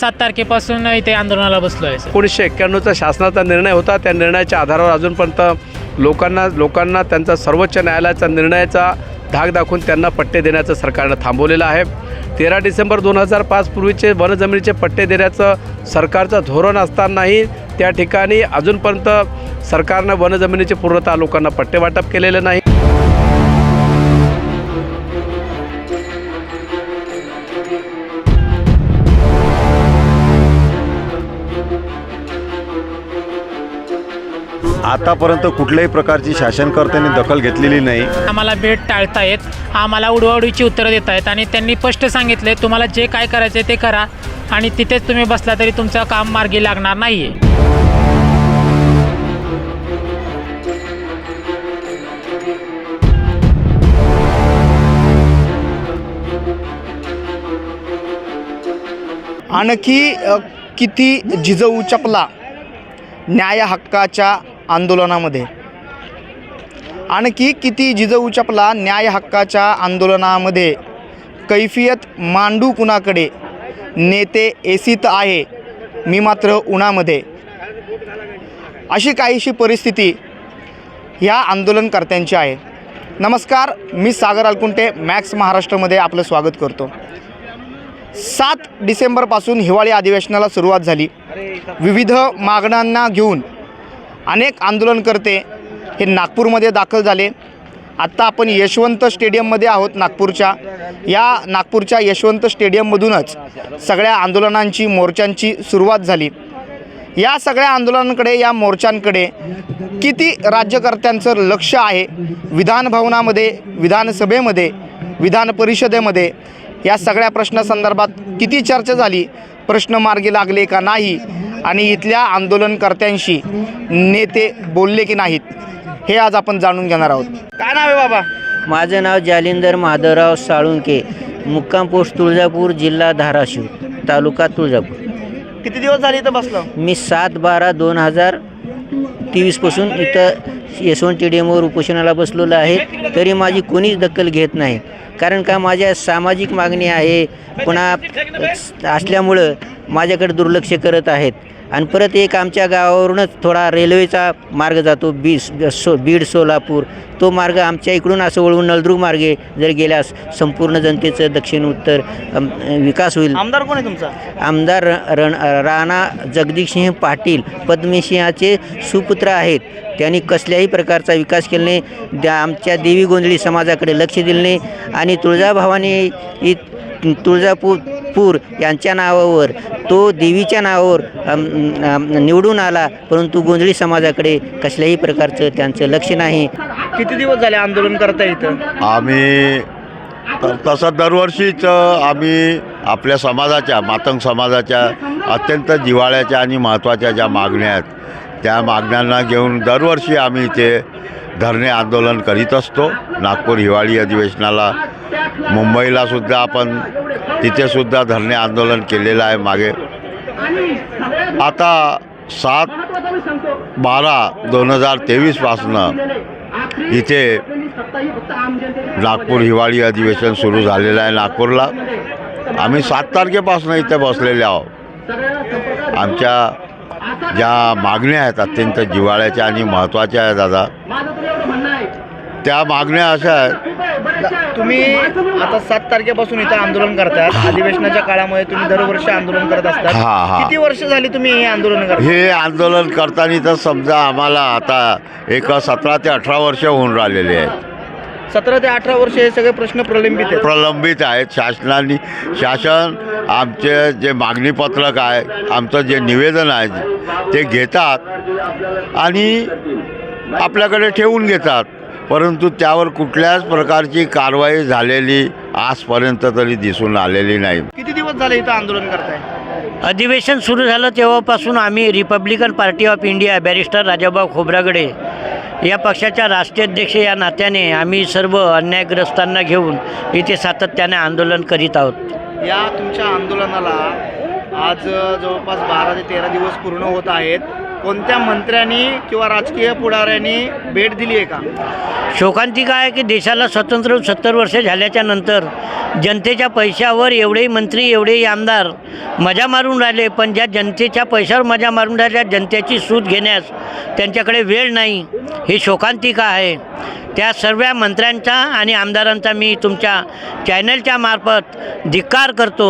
सात तारखेपासून इथे आंदोलनाला बसलो आहे एकोणीसशे एक्क्याण्णवचा शासनाचा निर्णय होता. त्या निर्णयाच्या आधारावर अजूनपर्यंत लोकांना लोकांना त्यांचा सर्वोच्च न्यायालयाचा निर्णयाचा धाक दाखवून त्यांना पट्टे देण्याचं सरकारनं थांबवलेलं आहे. तेरा डिसेंबर दोन हजार पाच पूर्वीचे वनजमिनीचे पट्टे देण्याचं सरकारचं धोरण असतानाही त्या ठिकाणी अजूनपर्यंत सरकारनं वनजमिनीची पूर्णतः लोकांना पट्टे वाटप केलेलं नाही. आतापर्यंत कुठल्याही प्रकारची शासनकर्त्यांनी दखल घेतलेली नाही. आम्हाला भेट टाळतायत आम्हाला उडवाउडीची उत्तरं देत आहेत आणि त्यांनी स्पष्ट सांगितले तुम्हाला जे काय करायचं ते करा आणि तिथेच तुम्ही बसला तरी तुमचं काम मार्गी लागणार नाही आहे आणखी अ, किती जिजवू चपला न्याय हक्काच्या आंदोलनामध्ये. आणखी किती जिजवू चपला न्याय हक्काच्या आंदोलनामध्ये कैफियत मांडू कुणाकडे? नेते एसीत आहे मी मात्र उन्हामध्ये. अशी काहीशी परिस्थिती ह्या आंदोलनकर्त्यांची आहे. नमस्कार मी सागर अलकुंटे मॅक्स महाराष्ट्रामध्ये आपलं स्वागत करतो. सात डिसेंबरपासून हिवाळी अधिवेशनाला सुरुवात झाली. विविध मागण्यांना घेऊन अनेक आंदोलनकर्ते हे नागपूरमध्ये दाखल झाले. आत्ता आपण यशवंत स्टेडियममध्ये आहोत नागपूरच्या. या नागपूरच्या यशवंत स्टेडियममधूनच सगळ्या आंदोलनांची मोर्चांची सुरुवात झाली. या सगळ्या आंदोलनांकडे या मोर्चांकडे किती राज्यकर्त्यांचं लक्ष आहे? विधानभवनामध्ये विधानसभेमध्ये विधान परिषदेमध्ये या सगळ्या प्रश्नासंदर्भात किती चर्चा झाली? प्रश्न मार्गी लागले का नाही? आणि इथल्या आंदोलनकर्त्यांशी नेते बोलले की नाहीत हे आज आपण जाणून घेणार आहोत. काय नाव आहे बाबा? माझं नाव जालिंदर माधवराव साळुंके मुक्काम पोस्ट तुळजापूर जिल्हा धाराशिव तालुका तुळजापूर. किती दिवस झाले इथं बसलो? मी सात बारा दोन हजार तेवीसपासून इथं यशवंत स्टेडियमवर उपोषणाला बसलेलो आहे तरी माझी कोणीच दखल घेत नाही. कारण का माझ्या सामाजिक मागणी आहे पुन्हा असल्यामुळं माझ्याकडे दुर्लक्ष करत आहेत. आणि परत एक आमच्या गावावरूनच थोडा रेल्वेचा मार्ग जातो बी सो बीड सोलापूर. तो मार्ग आमच्या इकडून असं वळवून नळदुर्ग मार्गे जर गेल्यास संपूर्ण जनतेचं दक्षिण उत्तर विकास होईल. आमदार कोण आहे तुमचा? आमदार रण राणा जगदीशसिंह पाटील पद्मसिंहाचे सुपुत्र आहेत. त्यांनी कसल्याही प्रकारचा विकास केला नाही. त्या आमच्या देवी गोंधळी समाजाकडे लक्ष दिले नाही. आणि तुळजाभवानी इ तुळजापूर पूर यांच्या नावावर तो देवीच्या नावावर निवडून आला. परंतु गोंधळी समाजाकडे कसल्याही प्रकारचं त्यांचं लक्ष नाही. किती दिवस झाले आंदोलन करता इथं? आम्ही तसं दरवर्षीच आम्ही आपल्या समाजाच्या मातंग समाजाच्या अत्यंत जिव्हाळ्याच्या आणि महत्त्वाच्या ज्या मागण्या आहेत त्या मागण्यांना घेऊन दरवर्षी आम्ही इथे धरणे आंदोलन करीत असतो. नागपूर हिवाळी अधिवेशनाला मुंबईलासुद्धा आपण तिथेसुद्धा धरणे आंदोलन केलेलं आहे मागे. आता सात बारा दोन हजार तेवीसपासनं इथे नागपूर हिवाळी अधिवेशन सुरू झालेलं आहे नागपूरला. आम्ही सात तारखेपासून इथे बसलेले आहोत. आमच्या ज्या मागण्या आहेत अत्यंत जिव्हाळ्याच्या आणि महत्त्वाच्या आहेत दादा. त्या मागण्या अशा आहेत. तुम्ही आता सात तारखेपासून इथं आंदोलन करतात. अधिवेशनाच्या काळामध्ये तुम्ही दरवर्षी आंदोलन करत असतात. हा, हा. किती वर्ष झाली तुम्ही हे आंदोलन करता? हे आंदोलन करताना तर समजा आम्हाला आता एक सतरा ते अठरा वर्ष होऊन राहिलेले आहेत. सतरा ते अठरा वर्ष हे सगळे प्रश्न प्रलंबित आहेत. प्रलंबित आहेत शासनाने. शासन आमचे जे मागणीपत्रक आहे आमचं जे निवेदन आहे ते घेतात आणि आपल्याकडे ठेवून घेतात. परंतु त्यावर कुठल्याच प्रकारची कारवाई झालेली आजपर्यंत तरी दिसून आलेली नाही. किती दिवस झाले इथं आंदोलन करताय? अधिवेशन सुरू झालं तेव्हापासून आम्ही Republican Party of India barrister Rajabhau Khobragade या पक्षाच्या राष्ट्रीय अध्यक्ष या नात्याने आम्ही सर्व अन्यायग्रस्तांना घेऊन इथे सातत्याने आंदोलन करीत आहोत. या तुमच्या आंदोलनाला आज जवळपास बारा ते तेरा दिवस पूर्ण होत आहेत. कोणत्या मंत्र्यांनी किंवा राजकीय पुढाऱ्यांनी भेट दिली आहे का? शोकांतिका आहे की देशाला स्वतंत्र सत्तर वर्ष झाल्याच्यानंतर जनतेच्या पैशावर एवढेही मंत्री एवढेही आमदार मजा मारून राहिले पण ज्या जनतेच्या पैशावर मजा मारून राहिल्या जनतेची सूट घेण्यास त्यांच्याकडे वेळ नाही ही शोकांतिका आहे? त्या सर्व मंत्र्यांचा आणि आमदारांचा मी तुमच्या चॅनलच्या मार्फत धिक्कार करतो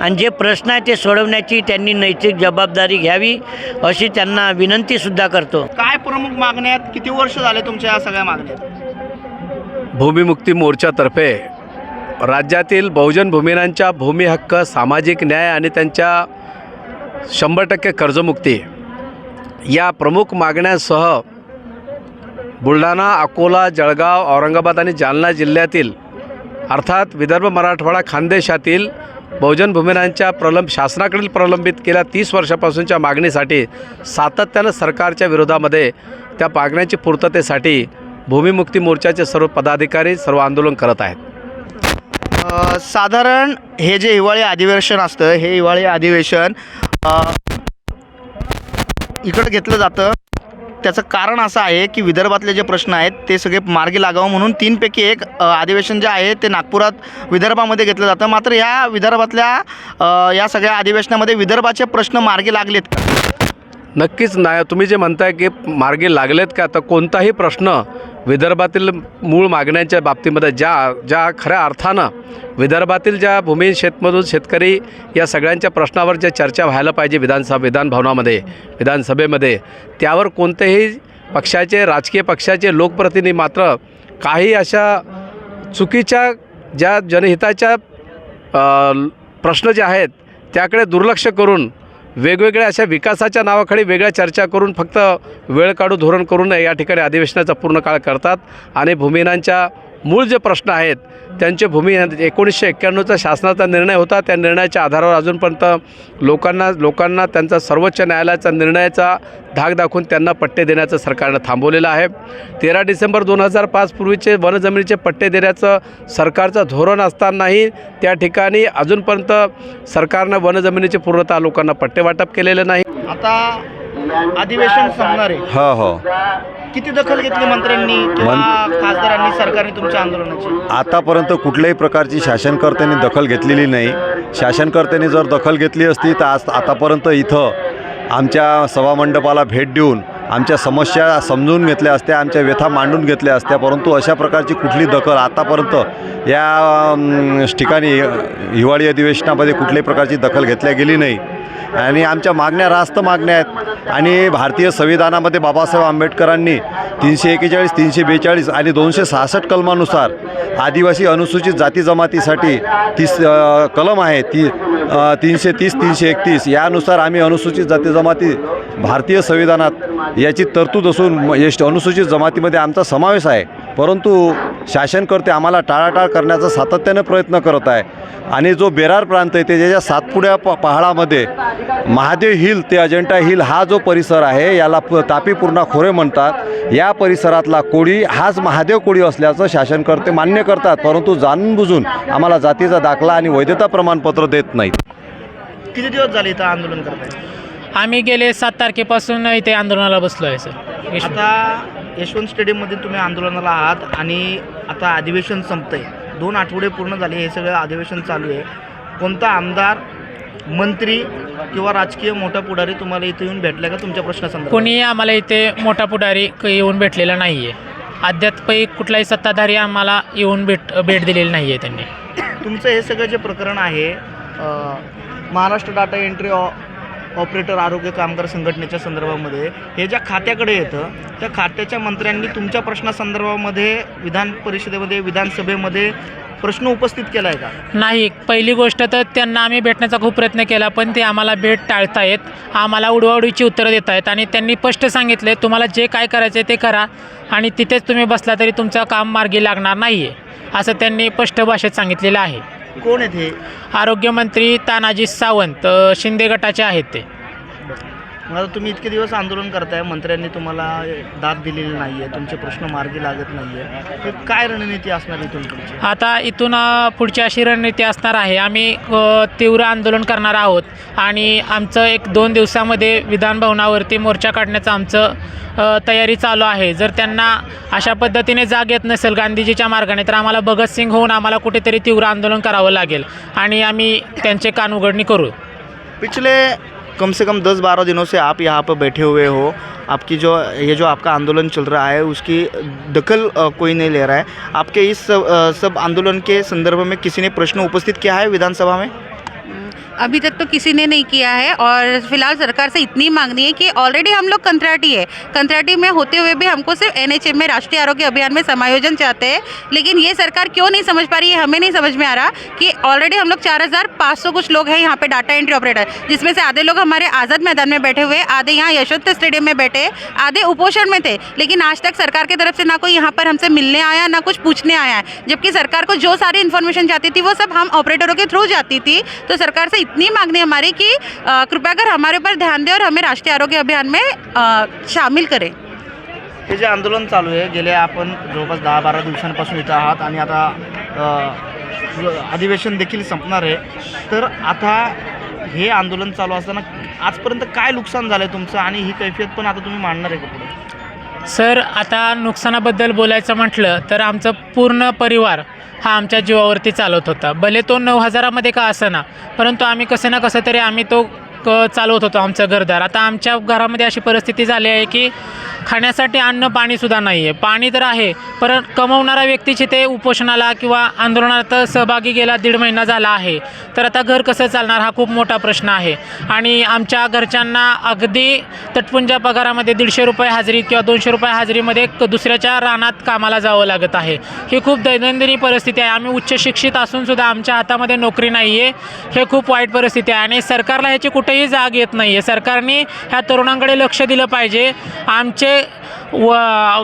आणि जे प्रश्न आहे ते सोडवण्याची त्यांनी नैतिक जबाबदारी घ्यावी अशी त्यांना विनंतीसुद्धा करतो. काय प्रमुख मागण्या आहेत? किती वर्ष झाले तुमच्या या सगळ्या मागण्या भूमिमुक्ती मोर्चातर्फे राज्यातील बहुजन भूमिनांच्या भूमी हक्क सामाजिक न्याय आणि त्यांच्या शंभर टक्के कर्जमुक्ती या प्रमुख मागण्यांसह बुलढाणा अकोला जळगाव औरंगाबाद आणि जालना जिल्ह्यातील अर्थात विदर्भ मराठवाडा खानदेशातील बहुजन भूमिनांच्या प्रलंब शासनाकडील प्रलंबित केल्या तीस वर्षापासूनच्या मागणीसाठी सातत्यानं सरकारच्या विरोधामध्ये त्या मागण्यांची पूर्ततेसाठी भूमिमुक्ती मोर्चाचे सर्व पदाधिकारी सर्व आंदोलन करत आहेत. साधारण हे जे हिवाळी अधिवेशन असतं हे हिवाळी अधिवेशन इकडं घेतलं जातं. त्याचं कारण असं आहे की विदर्भातले जे प्रश्न आहेत ते सगळे मार्गी लागावं म्हणून तीनपैकी एक अधिवेशन जे आहे ते नागपुरात विदर्भामध्ये घेतलं जातं. मात्र ह्या विदर्भातल्या या सगळ्या अधिवेशनामध्ये विदर्भाचे प्रश्न मार्गी लागलेत. नक्कीच नाही तुम्ही जे म्हणताय की मार्गी लागलेत का तर कोणताही प्रश्न विदर्भातील मूळ मागण्यांच्या बाबतीमध्ये ज्या ज्या खऱ्या अर्थानं विदर्भातील ज्या भूमी शेतमधून शेतकरी या सगळ्यांच्या प्रश्नावर ज्या चर्चा व्हायला पाहिजे विधानसभा विधानभवनामध्ये विधानसभेमध्ये त्यावर कोणतेही पक्षाचे राजकीय पक्षाचे लोकप्रतिनिधी मात्र काही अशा चुकीच्या ज्या जनहिताच्या प्रश्न जे आहेत त्याकडे दुर्लक्ष करून वेगवेगळ्या अशा विकासाच्या नावाखाली वेगळ्या चर्चा करून फक्त वेळ काढू धोरण करून या ठिकाणी अधिवेशनाचा पूर्ण काळ करतात. आणि भूमिहीनांच्या मूळ जे प्रश्न आहेत त्यांचे भूमी एकोणीसशे एक्क्याण्णवचा शासनाचा निर्णय होता. त्या निर्णयाच्या आधारावर अजूनपर्यंत लोकांना लोकांना त्यांचा सर्वोच्च न्यायालयाचा निर्णयाचा धाक दाखवून त्यांना पट्टे देण्याचं सरकारनं थांबवलेलं आहे. तेरा डिसेंबर दोन हजार पाच पूर्वीचे वनजमिनीचे पट्टे देण्याचं सरकारचं धोरण असतानाही त्या ठिकाणी अजूनपर्यंत सरकारनं वनजमिनीची पूर्णतः लोकांना पट्टे वाटप केलेलं नाही. आता अधिवेशन संपणार आहे. हो हो. किती दखल घेतली मंत्र्यांनी किंवा खासदारांनी सरकारने तुमच्या आंदोलनाची? आतापर्यंत कुठल्याही प्रकारची शासनकर्त्यांनी दखल घेतलेली नाही. शासनकर्त्यांनी जर दखल घेतली असती तर आज आतापर्यंत इथं आमच्या सभामंडपाला भेट देऊन आमच्या समस्या समजून घेतल्या असत्या आमच्या व्यथा मांडून घेतल्या असत्या परंतु अशा प्रकारची कुठली दखल आतापर्यंत या अम, ठिकाणी हिवाळी अधिवेशनामध्ये कुठल्याही प्रकारची दखल घेतल्या गेली नाही. आणि आमच्या मागण्या रास्त मागण्या आहेत. आणि भारतीय संविधानामध्ये बाबासाहेब आंबेडकरांनी तीनशे एकेचाळीस तीनशे बेचाळीस आणि दोनशे सहासष्ट कलमानुसार आदिवासी अनुसूचित जाती जमातीसाठी तीस कलम आहे ती तीनशे तीस तीनशे एकतीस. यानुसार आम्ही अनुसूचित जाती जमाती भारतीय संविधानात याची तरतूद असून म- यश अनुसूचित जमातीमध्ये आमचा समावेश आहे. परंतु शासनकर्ते आम्हाला टाळाटाळ करण्याचा सातत्याने प्रयत्न करत आहे. आणि जो बेरार प्रांत आहे ते ज्याच्या सातपुड्या प पहाडामध्ये महादेव हिल ते अजंठा हिल हा जो परिसर आहे याला प तापी पूर्णा खोरे म्हणतात. या परिसरातला कोळी हाच महादेव कोळी असल्याचं शासनकर्ते मान्य करतात. परंतु जाणून बुजून आम्हाला जातीचा दाखला आणि वैधता प्रमाणपत्र देत नाहीत. किती दिवस झाले इथं आंदोलन करताय? आम्ही गेले सात तारखेपासून इथे आंदोलनाला बसलो आहे सर. आता यशवंत स्टेडियममध्ये तुम्ही आंदोलनाला आहात आणि आता अधिवेशन संपतंय. दोन आठवडे पूर्ण झाले हे सगळं अधिवेशन चालू आहे. कोणता आमदार मंत्री किंवा राजकीय मोठा पुढारी तुम्हाला इथे येऊन भेटला का तुमच्या प्रश्नासंदर्भात? कोणीही आम्हाला इथे मोठा पुढारी क- येऊन भेटलेला नाही आहे अद्यापही कुठलाही सत्ताधारी आम्हाला येऊन भेट भेट दिलेली नाही आहे त्यांनी. तुमचं हे सगळं जे प्रकरण आहे अ, महाराष्ट्र डाटा एंट्री ऑ ऑपरेटर आरोग्य कामगार संघटनेच्या संदर्भामध्ये हे ज्या खात्याकडे येतं त्या खात्याच्या मंत्र्यांनी तुमच्या प्रश्नासंदर्भामध्ये विधान परिषदेमध्ये विधानसभेमध्ये प्रश्न उपस्थित केला आहे का? नाही पहिली गोष्ट तर त्यांना आम्ही भेटण्याचा खूप प्रयत्न केला पण ते आम्हाला भेट टाळतायत आम्हाला उडवाउडीची उत्तरं देत आहेत आणि त्यांनी स्पष्ट सांगितले तुम्हाला जे काय करायचं आहे ते करा आणि तिथेच तुम्ही बसला तरी तुमचं काम मार्गी लागणार नाही आहे असं त्यांनी स्पष्ट भाषेत सांगितलेलं आहे. कोण आहेत हे? आरोग्यमंत्री तानाजी सावंत अ, शिंदे गटाचे आहेत ते. मग आता तुम्ही इतके दिवस आंदोलन करताय मंत्र्यांनी तुम्हाला दाद दिलेली नाही आहे तुमचे प्रश्न मार्गी लागत नाही आहे तर काय रणनीती असणार इथून तुमची आता इथून पुढची अशी रणनीती असणार आहे. आम्ही तीव्र आंदोलन करणार आहोत आणि आमचं एक दोन दिवसामध्ये विधान भवनावरती मोर्चा काढण्याचं आमचं तयारी चालू आहे. जर त्यांना अशा पद्धतीने जाग येत नसेल गांधीजीच्या मार्गाने तर आम्हाला भगतसिंग होऊन आम्हाला कुठेतरी तीव्र आंदोलन करावं लागेल आणि आम्ही त्यांचे कान उघडणी करू. पिछले कम से कम 10-12 दिनों से आप यहाँ पर बैठे हुए हो। आपकी जो ये जो आपका आंदोलन चल रहा है उसकी दखल कोई नहीं ले रहा है। आपके इस सब, सब आंदोलन के संदर्भ में किसी ने प्रश्न उपस्थित किया है विधानसभा में? अभी तक तो किसी ने नहीं किया है और फ़िलहाल सरकार से इतनी मांगनी है कि ऑलरेडी हम लोग कंत्राटी है। कंत्राटी में होते हुए भी हमको सिर्फ़ एनएचएम में, राष्ट्रीय आरोग्य अभियान में समायोजन चाहते हैं। लेकिन ये सरकार क्यों नहीं समझ पा रही है? हमें नहीं समझ में आ रहा कि ऑलरेडी हम लोग चार हज़ार पाँच सौ कुछ लोग हैं यहाँ पे डाटा एंट्री ऑपरेटर जिसमें से आधे लोग हमारे आज़ाद मैदान में बैठे हुए आधे यहाँ यशवंत स्टेडियम में बैठे आधे उपोषण में थे। लेकिन आज तक सरकार की तरफ़ से ना कोई यहाँ पर हमसे मिलने आया, ना कुछ पूछने आया है। जबकि सरकार को जो सारी इन्फॉर्मेशन जाती थी, वो सब हम ऑपरेटरों के थ्रू जाती थी। तो सरकार से इतनी मांगनी हमारी कि कृपया कर हमारे ऊपर ध्यान दें और हमें राष्ट्रीय आरोग्य अभियान में शामिल करें। हे जे आंदोलन चालू आहे गेले आपण जवळपास दहा बारा दिवसांपासून इथं आहात आणि आता अधिवेशन देखील संपणार आहे. तर आता हे आंदोलन चालू असताना आजपर्यंत काय नुकसान झालं आहे तुमचं आणि ही कैफियत पण आता तुम्ही मांडणार आहे का पुढे? सर आता नुकसानाबद्दल बोलायचं म्हटलं तर आमचं पूर्ण परिवार हा आमच्या जीवावरती चालवत होता. भले तो नऊ हजारामध्ये का असेना परंतु आम्ही कसं ना कसं तरी आम्ही तो क चालवत होतो आमचं घरदार. आता आमच्या घरामध्ये अशी परिस्थिती झाली आहे की खाण्यासाठी अन्न पाणीसुद्धा नाही आहे पाणी तर आहे पर कमवणारा व्यक्तीची ते उपोषणाला किंवा आंदोलनात सहभागी गेला दीड महिना झाला आहे. तर आता घर कसं चालणार हा खूप मोठा प्रश्न आहे. आणि आमच्या घरच्यांना अगदी तटपुंजा पगारामध्ये दीडशे रुपये हजेरी किंवा दोनशे रुपये हजेरीमध्ये क दुसऱ्याच्या रानात कामाला जावं लागत आहे. ही खूप दैनंदिनी परिस्थिती आहे. आम्ही उच्च शिक्षित असूनसुद्धा आमच्या हातामध्ये नोकरी नाही आहे हे खूप वाईट परिस्थिती आहे. आणि सरकारला ह्याची कुठेही जाग येत नाही आहे सरकारने ह्या तरुणांकडे लक्ष दिलं पाहिजे. आमचे व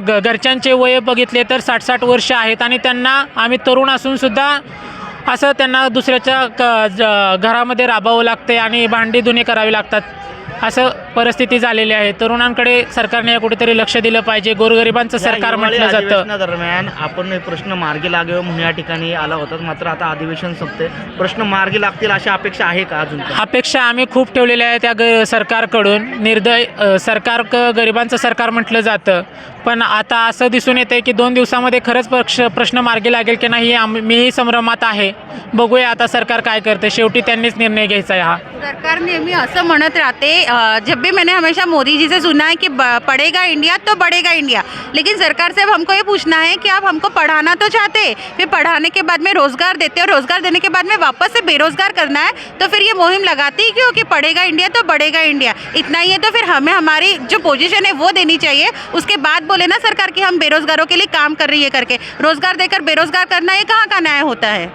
ग घरच्यांचे वय बघितले तर साठ साठ वर्ष आहेत आणि त्यांना आम्ही तरुण असूनसुद्धा असं त्यांना दुसऱ्याच्या क ज घरामध्ये राबावं लागते आणि भांडी धुणे करावी लागतात. असं परिस्थिती झालेली आहे. तरुणांकडे सरकारने या कुठेतरी लक्ष दिलं पाहिजे. गोरगरिबांचं सरकार म्हटलं जातं. दरम्यान आपण हे प्रश्न मार्गी लागावे म्हणून या ठिकाणी आला होता. मात्र आता अधिवेशन संपते प्रश्न मार्गी लागतील अशी अपेक्षा आहे का अजून? अपेक्षा आम्ही खूप ठेवलेल्या आहे त्या ग सरकारकडून. निर्दय अ, सरकार क गरिबांचं सरकार म्हटलं जातं. पण आता असं दिसून येतं की दोन दिवसामध्ये खरंच पक्ष प्रश्न मार्गी लागेल की नाही आम्ही मीही संभ्रमात आहे. बघूया आता सरकार काय करते शेवटी त्यांनीच निर्णय घ्यायचा आहे हा. सरकार नेहमी असं म्हणत राहते जब भी मैंने हमेशा मोदी जी से सुना है कि पढ़ेगा इंडिया तो बढ़ेगा इंडिया। लेकिन सरकार से अब हमको ये पूछना है कि आप हमको पढ़ाना तो चाहते, फिर पढ़ाने के बाद में रोज़गार देते और रोज़गार देने के बाद में वापस से बेरोज़गार करना है तो फिर ये मुहिम लगाती ही क्यों कि पढ़ेगा इंडिया तो बढ़ेगा इंडिया? इतना ही है तो फिर हमें हमारी जो पोजीशन है वो देनी चाहिए। उसके बाद बोले ना सरकार कि हम बेरोज़गारों के लिए काम कर रही है करके। रोज़गार देकर बेरोज़गार करना ये कहाँ का न्याय होता है?